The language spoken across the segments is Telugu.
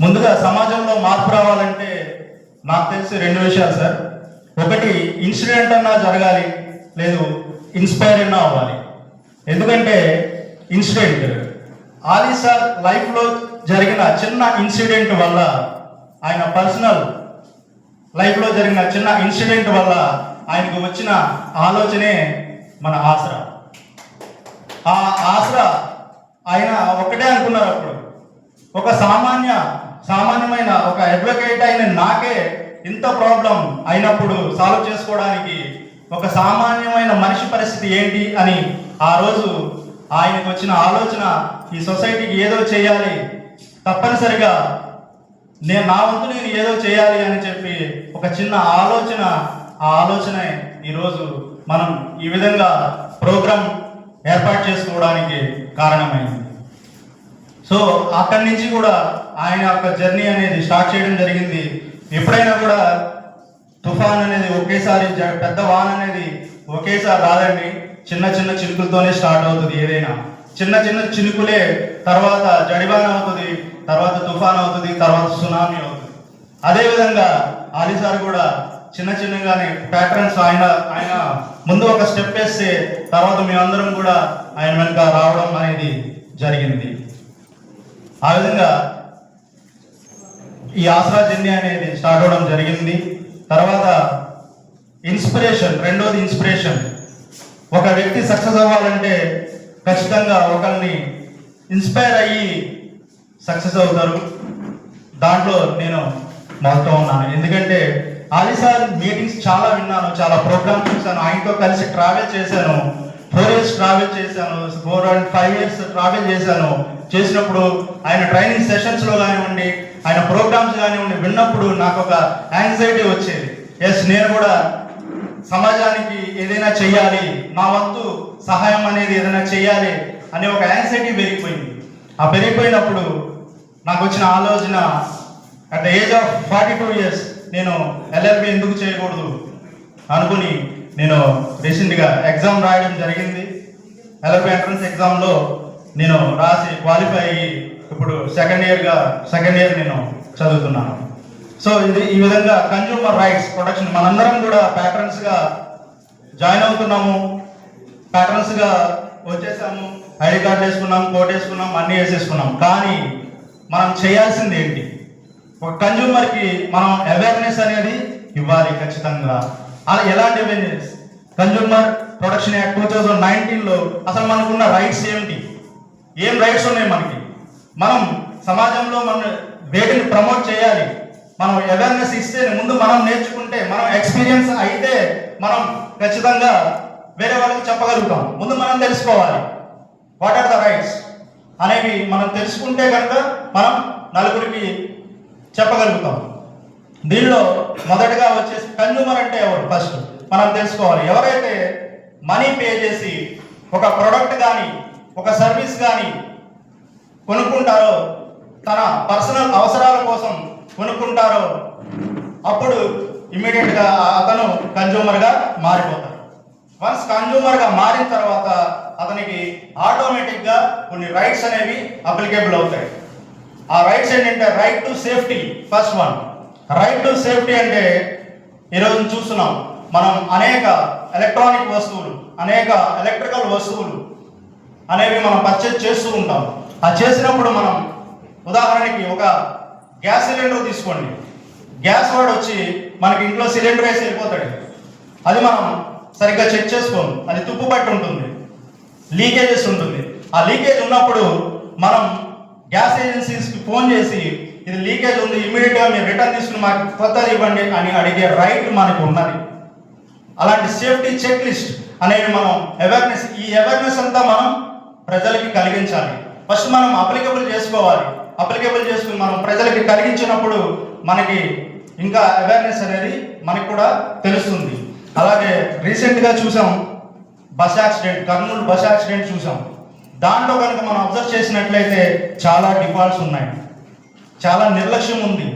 ముందుగా సమాజంలో మార్పు రావాలంటే నాకు తెలిసి రెండు విషయాలు సార్. ఒకటి ఇన్సిడెంట్ అన్నా జరగాలి లేదు ఇన్స్పైర్ అన్నా అవ్వాలి. ఎందుకంటే ఇన్సిడెంట్. ఆలీ సార్ లైఫ్లో జరిగిన చిన్న ఇన్సిడెంట్ వల్ల ఆయన పర్సనల్ లైఫ్లో జరిగిన చిన్న ఇన్సిడెంట్ వల్ల ఆయనకు వచ్చిన ఆలోచనే మన ఆసరా. ఆ ఆసరా ఆయన ఒకటే అనుకున్నారు అప్పుడు. ఒక సామాన్య అడ్వకేట్ అయిన నాకే ఇంత ప్రాబ్లం అయినప్పుడు సాల్వ్ చేసుకోవడానికి ఒక సామాన్యమైన మనిషి పరిస్థితి ఏంటి అని ఆ రోజు ఆయనకు వచ్చిన ఆలోచన ఈ సొసైటీకి ఏదో చేయాలి. తప్పనిసరిగా నేను నా వంతు నేను ఏదో చేయాలి అని చెప్పి ఒక చిన్న ఆలోచన ఆ ఆలోచనే ఈరోజు మనం ఈ విధంగా ప్రోగ్రాం ఏర్పాటు చేసుకోవడానికి కారణమైంది. సో అక్కడి నుంచి కూడా ఆయన యొక్క జర్నీ అనేది స్టార్ట్ చేయడం జరిగింది. ఎప్పుడైనా కూడా తుఫాన్ అనేది ఒకేసారి పెద్ద వాన్ అనేది ఒకేసారి రాదండి. చిన్న చిన్న చినుకులతోనే స్టార్ట్ అవుతుంది ఏదైనా. చిన్న చిన్న చినుకులే తర్వాత జడివాన అవుతుంది తర్వాత తుఫాన్ అవుతుంది తర్వాత సునామీ అవుతుంది. అదేవిధంగా ఆలిసార్ కూడా చిన్న చిన్నగానే ప్యాటర్న్స్ ఆయన ఆయన ముందు ఒక స్టెప్ వేస్తే తర్వాత మేమందరం కూడా ఆయన వెనుక రావడం అనేది జరిగింది. ఆ విధంగా ఈ ఆసరా జర్నీ అనేది స్టార్ట్ అవడం జరిగింది. తర్వాత ఇన్స్పిరేషన్ రెండోది ఇన్స్పిరేషన్. ఒక వ్యక్తి సక్సెస్ అవ్వాలంటే ఖచ్చితంగా ఒకరిని ఇన్స్పైర్ అయ్యి సక్సెస్ అవుతారు. దాంట్లో నేను మొదట ఉన్నాను. ఎందుకంటే ఆలిసార్ మీటింగ్స్ చాలా విన్నాను చాలా ప్రోగ్రామ్స్ చూశాను. ఆయనతో కలిసి ట్రావెల్ చేశాను. ఫోర్ ఇయర్స్ ట్రావెల్ చేశాను four and five years travel చేశాను. చేసినప్పుడు ఆయన ట్రైనింగ్ సెషన్స్లో కానివ్వండి ఆయన ప్రోగ్రామ్స్ కానివ్వండి విన్నప్పుడు నాకు ఒక యాంగ్జైటీ వచ్చేది. ఎస్ నేను కూడా సమాజానికి ఏదైనా చేయాలి నా వంతు సహాయం అనేది ఏదైనా చేయాలి అనే ఒక యాంగ్జైటీ పెరిగిపోయింది. ఆ పెరిగిపోయినప్పుడు నాకు వచ్చిన ఆలోచన at the age of forty two years నేను ఎల్ఎల్బి ఎందుకు చేయకూడదు? అనుకుని నేను రీసెంట్గా ఎగ్జామ్ రాయడం జరిగింది. ఎల్ఎల్బి ఎంట్రన్స్ ఎగ్జామ్లో నేను రాసి క్వాలిఫై అయ్యి ఇప్పుడు సెకండ్ ఇయర్గా సెకండ్ ఇయర్ నేను చదువుతున్నాను. సో ఇది ఈ విధంగా కన్జ్యూమర్ రైట్స్ ప్రొటెక్షన్ మనందరం కూడా ప్యాటర్న్స్గా జాయిన్ అవుతున్నాము. ప్యాటర్న్స్గా వచ్చేసాము. ఐడి కార్డు వేసుకున్నాం కోట్ వేసుకున్నాం అన్ని వేసేసుకున్నాం. కానీ మనం చేయాల్సింది ఏంటి? ఒక కన్జ్యూమర్కి మనం అవేర్నెస్ అనేది ఇవ్వాలి ఖచ్చితంగా. అలా ఎలాంటి awareness consumer protection act two thousand నైన్టీన్లో అసలు మనకున్న రైట్స్ ఏమిటి? ఏం రైట్స్ ఉన్నాయి మనకి? మనం సమాజంలో మన వేటిని ప్రమోట్ చేయాలి? మనం అవేర్నెస్ ఇస్తే ముందు మనం నేర్చుకుంటే మనం ఎక్స్పీరియన్స్ అయితే మనం ఖచ్చితంగా వేరే వాళ్ళకి చెప్పగలుగుతాం. ముందు మనం తెలుసుకోవాలి. వాట్ ఆర్ ద రైట్స్ అనేవి మనం తెలుసుకుంటే కనుక మనం నలుగురికి చెప్పగలుగుతాం. దీనిలో మొదటగా వచ్చేసి కన్జ్యూమర్ అంటే ఎవరు? ఫస్ట్ మనం తెలుసుకోవాలి. ఎవరైతే మనీ పే చేసి ఒక ప్రోడక్ట్ కానీ ఒక సర్వీస్ కానీ కొనుక్కుంటారో తన పర్సనల్ అవసరాల కోసం కొనుక్కుంటారో అప్పుడు ఇమ్మీడియట్గా అతను కన్జ్యూమర్గా మారిపోతాడు. వన్స్ కన్జూమర్గా మారిన తర్వాత అతనికి ఆటోమేటిక్గా కొన్ని రైట్స్ అనేవి అప్లికేబుల్ అవుతాయి. ఆ రైట్స్ ఏంటంటే right to safety first one right to safety అంటే ఈరోజు చూస్తున్నాం. మనం అనేక ఎలక్ట్రానిక్ వస్తువులు అనేక ఎలక్ట్రికల్ వస్తువులు అనేవి మనం పర్చేజ్ చేస్తూ ఉంటాం. ఆ చేసినప్పుడు మనం ఉదాహరణకి ఒక గ్యాస్ సిలిండర్ తీసుకోండి. గ్యాస్ వాడు వచ్చి మనకి ఇంట్లో సిలిండర్ వేసి వెళ్ళిపోతాడు. అది మనం సరిగ్గా చెక్ చేసుకోము. అది తుప్పు పట్టి ఉంటుంది. లీకేజెస్ ఉంటుంది. ఆ లీకేజ్ ఉన్నప్పుడు మనం గ్యాస్ ఏజెన్సీస్కి ఫోన్ చేసి ఇది లీకేజ్ ఉంది ఇమీడియట్గా మీరు రిటర్న్ తీసుకుని మాకు కొత్తది ఇవ్వండి అని అడిగే రైట్ మనకు ఉన్నది. అలాంటి సేఫ్టీ చెక్ లిస్ట్ అనేది మనం అవేర్నెస్ ఈ అవేర్నెస్ అంతా మనం ప్రజలకి కలిగించాలి. ఫస్ట్ మనం అప్లికబుల్ చేసుకోవాలి. అప్లికబుల్ చేసుకుని మనం ప్రజలకి కలిగించినప్పుడు మనకి ఇంకా అవేర్నెస్ అనేది మనకు కూడా తెలుస్తుంది. అలాగే రీసెంట్గా చూసాం bus accident Kurnool bus accident చూసాం. దాంట్లో కనుక మనం అబ్జర్వ్ చేసినట్లయితే చాలా డిఫాల్ట్స్ ఉన్నాయి. చాలా నిర్లక్ష్యం ఉంది.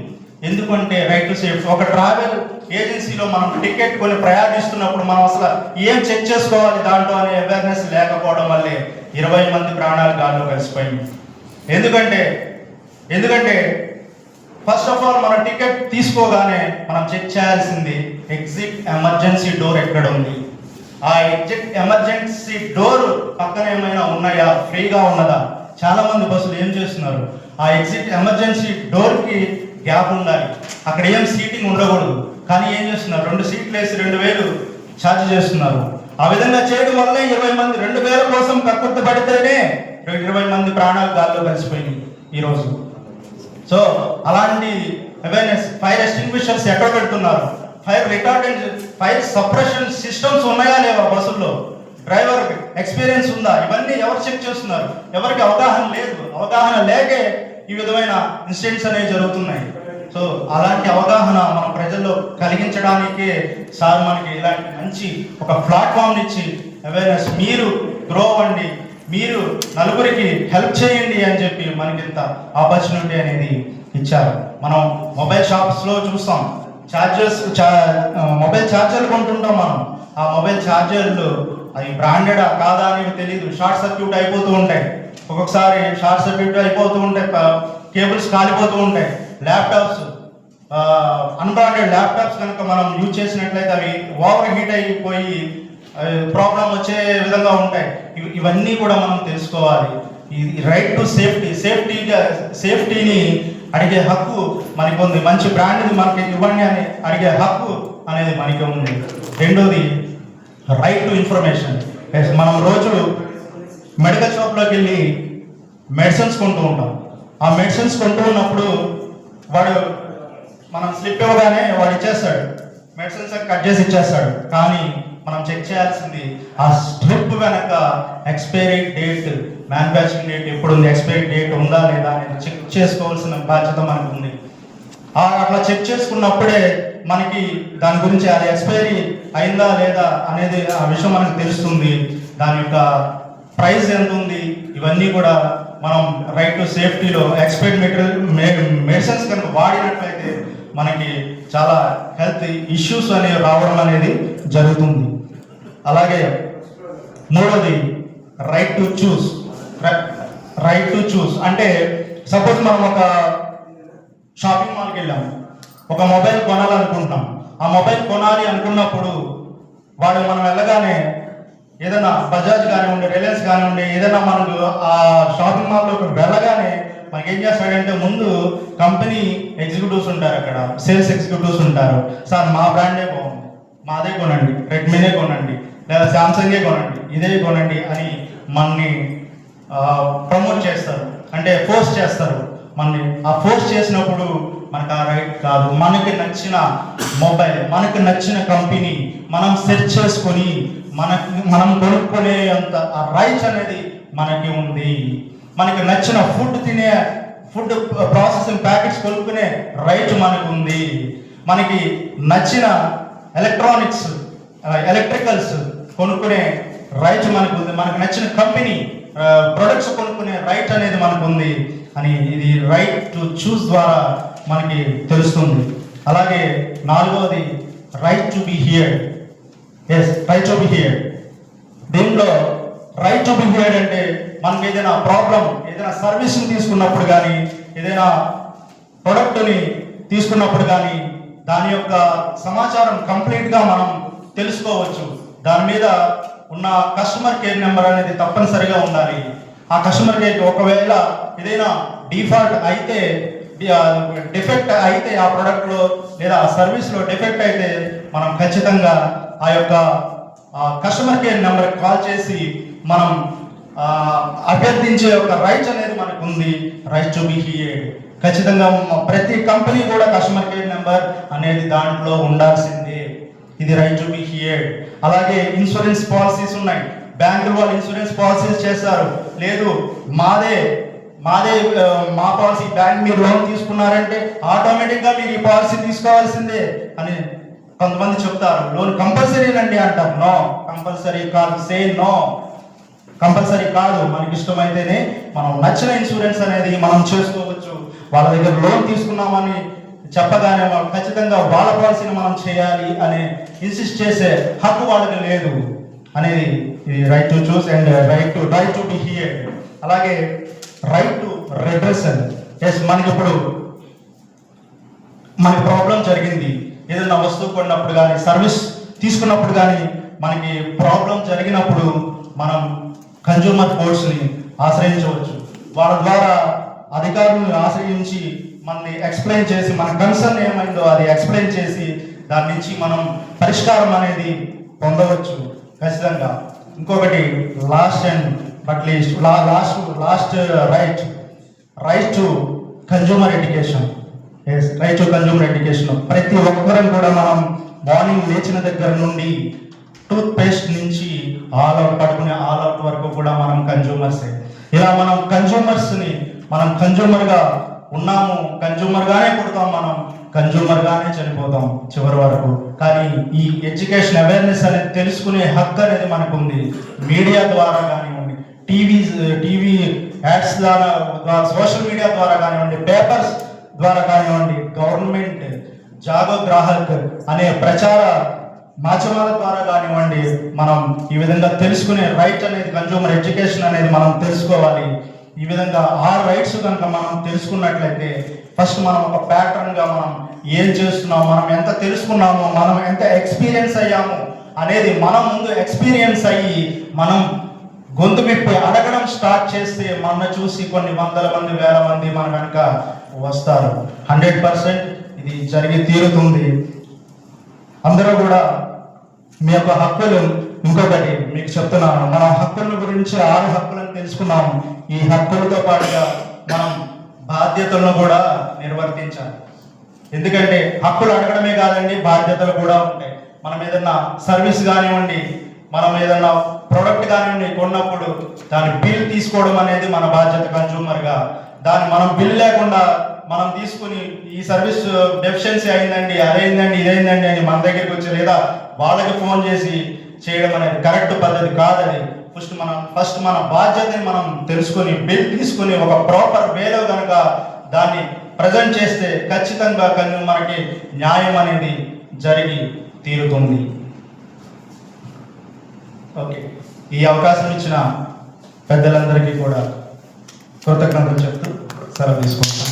ఎందుకంటే రైట్ టు సేఫ్ ఒక ట్రావెల్ ఏజెన్సీలో మనం టికెట్ కొని ప్రయాణిస్తున్నప్పుడు మనం అసలు ఏం చెక్ చేసుకోవాలి దాంట్లో అనే అవేర్నెస్ లేకపోవడం వల్లే ఇరవై మంది ప్రాణాలు గాల్లో కలిసిపోయింది ఎందుకంటే ఎందుకంటే ఫస్ట్ ఆఫ్ ఆల్ మన టికెట్ తీసుకోగానే మనం చెక్ చేయాల్సింది ఎగ్జిట్ ఎమర్జెన్సీ డోర్ ఎక్కడ ఉంది? ఆ ఎగ్జిట్ ఎమర్జెన్సీ డోర్ పక్కన ఏమైనా ఉన్నాయా? ఫ్రీగా ఉన్నదా? చాలా మంది బస్సులు ఏం చేస్తున్నారు? ఆ ఎగ్జిట్ ఎమర్జెన్సీ డోర్కి గ్యాప్ ఉండాలి. అక్కడ ఏం సీటింగ్ ఉండకూడదు. కానీ ఏం చేస్తున్నారు? రెండు సీట్లు వేసి రెండు వేలు ఛార్జ్ చేస్తున్నారు. ఆ విధంగా చేయడం వల్ల ఇరవై మంది రెండు వేల కోసం కక్కుర్తి పడితేనే ఇరవై మంది ప్రాణాలు గాల్లో కలిసిపోయినాయి ఈరోజు సో అలాంటి అవేర్నెస్ ఫైర్ ఎస్టింగ్విషర్స్ ఎక్కడ పెడుతున్నారు? Fire retardant fire suppression systems ఉన్నాయా లేవా బస్సుల్లో? డ్రైవర్ ఎక్స్పీరియన్స్ ఉందా? ఇవన్నీ ఎవరు చెక్ చేస్తున్నారు? ఎవరికి అవగాహన లేదు. అవగాహన లేకే ఈ విధమైన ఇన్సిడెంట్స్ అనేవి జరుగుతున్నాయి. సో అలాంటి అవగాహన మన ప్రజల్లో కలిగించడానికే సార్ మనకి ఇలాంటి మంచి ఒక ప్లాట్ఫామ్ ఇచ్చి అవేర్నెస్ మీరు గ్రో అవ్వండి మీరు నలుగురికి హెల్ప్ చేయండి అని చెప్పి మనకి ఇంత ఆపర్చునిటీ అనేది ఇచ్చారు. మనం మొబైల్ షాప్స్లో చూస్తాం. ఛార్జర్స్ మొబైల్ ఛార్జర్లు కొంటుంటాం మనం. ఆ మొబైల్ ఛార్జర్లు అవి బ్రాండెడా కాదా అనేది తెలియదు షార్ట్ సర్క్యూట్ అయిపోతూ ఉంటాయి. ఒక్కొక్కసారి షార్ట్ సర్క్యూట్ అయిపోతూ ఉంటాయి. కేబుల్స్ కాలిపోతూ ఉంటాయి. ల్యాప్టాప్స్ అన్బ్రాండెడ్ ల్యాప్టాప్స్ కనుక మనం యూజ్ చేసినట్లయితే అవి ఓవర్ హీట్ అయిపోయి ప్రాబ్లం వచ్చే విధంగా ఉంటాయి. ఇవి- ఇవన్నీ కూడా మనం తెలుసుకోవాలి. ఈ రైట్ టు సేఫ్టీ సేఫ్టీగా సేఫ్టీని అడిగే హక్కు మనకు ఉంది మంచి బ్రాండ్ని మనకి ఇవ్వండి అని అడిగే హక్కు అనేది మనకి ఉంది. రెండోది రైట్ టు ఇన్ఫర్మేషన్ మనం రోజు మెడికల్ షాప్లోకి వెళ్ళి మెడిసిన్స్ కొంటూ ఉంటాం. ఆ మెడిసిన్స్ కొంటూ ఉన్నప్పుడు వాడు మనం స్లిప్ ఇవ్వగానే వాడు ఇచ్చేస్తాడు. మెడిసిన్స్ కట్ చేసి ఇచ్చేస్తాడు. కానీ మనం చెక్ చేయాల్సింది ఆ స్ట్రిప్ వెనక ఎక్స్పైరీ డేట్ మ్యానుఫ్యాక్చరింగ్ డేట్ ఎప్పుడు ఉంది ఎక్స్పైరీ డేట్ ఉందా లేదా అనేది చెక్ చేసుకోవాల్సిన బాధ్యత మనకు ఉంది అట్లా చెక్ చేసుకున్నప్పుడే మనకి దాని గురించి అది ఎక్స్పైరీ అయిందా లేదా అనేది ఆ విషయం మనకు తెలుస్తుంది. దాని యొక్క ప్రైస్ ఎంత ఉంది ఇవన్నీ కూడా మనం రైట్ టు సేఫ్టీలో ఎక్స్పైర్డ్ మెటీరియల్ మెడిసిన్స్ కనుక వాడినట్లయితే మనకి చాలా హెల్త్ ఇష్యూస్ అనేవి రావడం అనేది జరుగుతుంది. అలాగే మూడోది right to choose right to choose అంటే సపోజ్ మనం ఒక షాపింగ్ మాల్కి వెళ్ళాము. ఒక మొబైల్ కొనాలనుకుంటున్నాం ఆ మొబైల్ కొనాలి అనుకున్నప్పుడు వాడు మనం వెళ్ళగానే ఏదైనా బజాజ్ కానివ్వండి రిలయన్స్ కానివ్వండి ఏదైనా మనకు ఆ షాపింగ్ మాల్లోకి వెళ్ళగానే మనకి ఏం చేస్తాడంటే ముందు కంపెనీ ఎగ్జిక్యూటివ్స్ ఉంటారు అక్కడ సేల్స్ ఎగ్జిక్యూటివ్స్ ఉంటారు. సార్ మా బ్రాండే బాగుంది. మాదే కొనండి. రెడ్మీనే కొనండి. లేదా శాంసంగే కొనండి. ఇదే కొనండి అని మనని ప్రమోట్ చేస్తారు. అంటే ఫోర్స్ చేస్తారు. మనని ఆ ఫోర్స్ చేసినప్పుడు మనకు ఆ రైట్ కాదు. మనకి నచ్చిన మొబైల్ మనకు నచ్చిన కంపెనీ మనం సెర్చ్ చేసుకొని మనకి మనం కొనుక్కునే అంత ఆ రైట్స్ అనేది మనకి ఉంది. మనకి నచ్చిన ఫుడ్ తినే ఫుడ్ ప్రాసెసింగ్ ప్యాకెట్స్ కొనుక్కునే రైట్ మనకు ఉంది. మనకి నచ్చిన ఎలక్ట్రానిక్స్ ఎలక్ట్రికల్స్ కొనుక్కునే రైట్ మనకు ఉంది. మనకు నచ్చిన కంపెనీ ప్రొడక్ట్స్ కొనుక్కునే రైట్ అనేది మనకు ఉంది అని ఇది రైట్ టు చూస్ ద్వారా మనకి తెలుస్తుంది. అలాగే నాలుగవది right to be hear yes right to be hear దీంట్లో రైట్ టు బి హియర్డ్ అంటే మనకి ఏదైనా ప్రాబ్లం ఏదైనా సర్వీస్ని తీసుకున్నప్పుడు కానీ ఏదైనా ప్రొడక్ట్ని తీసుకున్నప్పుడు కానీ దాని యొక్క సమాచారం కంప్లీట్గా మనం తెలుసుకోవచ్చు. దాని మీద ఉన్న కస్టమర్ కేర్ నెంబర్ అనేది తప్పనిసరిగా ఉండాలి. ఆ కస్టమర్ కేర్ ఒకవేళ ఏదైనా డిఫాల్ట్ అయితే డిఫెక్ట్ అయితే ఆ ప్రోడక్ట్లో లేదా ఆ సర్వీస్లో డిఫెక్ట్ అయితే మనం ఖచ్చితంగా ఆ యొక్క కస్టమర్ కేర్ నెంబర్ కాల్ చేసి మనం అభ్యర్థించే ఒక రైట్స్ అనేది మనకు ఉంది రైట్ టు బి ఖచ్చితంగా ప్రతి కంపెనీ కూడా కస్టమర్ కేర్ నెంబర్ అనేది దాంట్లో ఉండాల్సింది. ఇది రైట్ టు బి హియర్డ్ అలాగే ఇన్సూరెన్స్ పాలసీస్ ఉన్నాయి. బ్యాంకులు వాళ్ళు ఇన్సూరెన్స్ పాలసీస్ చేస్తారు. లేదు మాదే మాదే మా పాలసీ బ్యాంక్ మీరు లోన్ తీసుకున్నారంటే ఆటోమేటిక్గా మీరు ఈ పాలసీ తీసుకోవాల్సిందే అని కొంతమంది చెప్తారు. లోన్ కంపల్సరీ అండి అంటారు. నో కంపల్సరీ కాదు. సే నో కంపల్సరీ కాదు. మనకి ఇష్టమైతేనే మనం నచ్చిన ఇన్సూరెన్స్ అనేది మనం చేసుకోవచ్చు. వాళ్ళ దగ్గర లోన్ తీసుకున్నామని చెప్పగానే వాళ్ళు ఖచ్చితంగా వాళ్ళ పాలసీని మనం చేయాలి అనే ఇన్సిస్ట్ చేసే హక్కు వాళ్ళకి లేదు అనేది ఇది right to choose and right to right to be hear అలాగే రైట్ టు రిప్రజెంట్ ఎస్ మనకి ఇప్పుడు మనకి ప్రాబ్లం జరిగింది. ఏదైనా వస్తువు కొన్నప్పుడు కానీ సర్వీస్ తీసుకున్నప్పుడు కానీ మనకి ప్రాబ్లం జరిగినప్పుడు మనం కన్జ్యూమర్ కోర్ట్స్ని ఆశ్రయించవచ్చు. వాళ్ళ ద్వారా అధికారులను ఆశ్రయించి మనని ఎక్స్ప్లెయిన్ చేసి మన కన్సర్న్ ఏమైందో అది ఎక్స్ప్లెయిన్ చేసి దాని నుంచి మనం పరిష్కారం అనేది పొందవచ్చు. ఖచ్చితంగా. ఇంకొకటి last and but least last last right right to consumer education yes right to consumer education ప్రతి ఒక్కరం కూడా మనం మార్నింగ్ లేచిన దగ్గర నుండి టూత్ పేస్ట్ నుంచి ఆల్ అవుట్ పట్టుకునే ఆల్ అవుట్ వరకు కూడా మనం కన్జ్యూమర్సే ఇలా మనం కన్జ్యూమర్స్ని మనం కన్జ్యూమర్గా ఉన్నాము. కన్జ్యూమర్గానే పుడతాం మనం. కన్జ్యూమర్గానే చనిపోతాం చివరి వరకు. కానీ ఈ ఎడ్యుకేషన్ అవేర్నెస్ అనేది తెలుసుకునే హక్కు అనేది మనకు ఉంది మీడియా ద్వారా కానివ్వండి టీవీ టీవీ యాడ్స్ ద్వారా సోషల్ మీడియా ద్వారా కానివ్వండి పేపర్స్ ద్వారా కానివ్వండి గవర్నమెంట్ జాగోగ్రాహక్ అనే ప్రచార మాధ్యమాల ద్వారా కానివ్వండి మనం ఈ విధంగా తెలుసుకునే రైట్ అనేది కన్జ్యూమర్ ఎడ్యుకేషన్ అనేది మనం తెలుసుకోవాలి. ఈ విధంగా ఆ రైట్స్ కనుక మనం తెలుసుకున్నట్లయితే ఫస్ట్ మనం ఒక ప్యాటర్న్గా మనం ఏం చేస్తున్నాము మనం ఎంత తెలుసుకున్నామో మనం ఎంత ఎక్స్పీరియన్స్ అయ్యాము అనేది మనం ముందు ఎక్స్పీరియన్స్ అయ్యి మనం గొంతు మెప్పి అడగడం స్టార్ట్ చేస్తే మన చూసి కొన్ని వందల మంది వేల మంది మన కనుక వస్తారు. హండ్రెడ్ పర్సెంట్ ఇది జరిగి తీరుతుంది. అందరూ కూడా మీ యొక్క హక్కులు ఇంకొకటి మీకు చెప్తున్నాను. మన హక్కుల గురించి ఆరు హక్కులను తెలుసుకున్నాము ఈ హక్కులతో పాటుగా మనం బాధ్యతలను కూడా నిర్వర్తించాలి. ఎందుకంటే హక్కులు అడగడమే కాదండి బాధ్యతలు కూడా ఉంటాయి. మనం ఏదన్నా సర్వీస్ కానివ్వండి మనం ఏదన్నా ప్రోడక్ట్ కానివ్వండి కొన్నప్పుడు దాని బిల్ తీసుకోవడం అనేది మన బాధ్యత కన్జ్యూమర్గా దాన్ని మనం బిల్ లేకుండా మనం తీసుకుని ఈ సర్వీస్ డెఫిషియన్సీ అయిందండి అదైందండి ఇదైందండి అని మన దగ్గరికి వచ్చి లేదా వాళ్ళకి ఫోన్ చేసి చేయడం అనేది కరెక్ట్ పద్ధతి కాదని ఫస్ట్ మనం ఫస్ట్ మన బాధ్యతని మనం తెలుసుకొని బిల్ తీసుకొని ఒక ప్రాపర్ వేలో కనుక దాన్ని ప్రజెంట్ చేస్తే ఖచ్చితంగా కన్ను మనకి న్యాయం అనేది జరిగి తీరుతుంది. ఓకే ఈ అవకాశం ఇచ్చిన పెద్దలందరికీ కూడా కృతజ్ఞతలు చెప్తూ సెలవు తీసుకుంటాను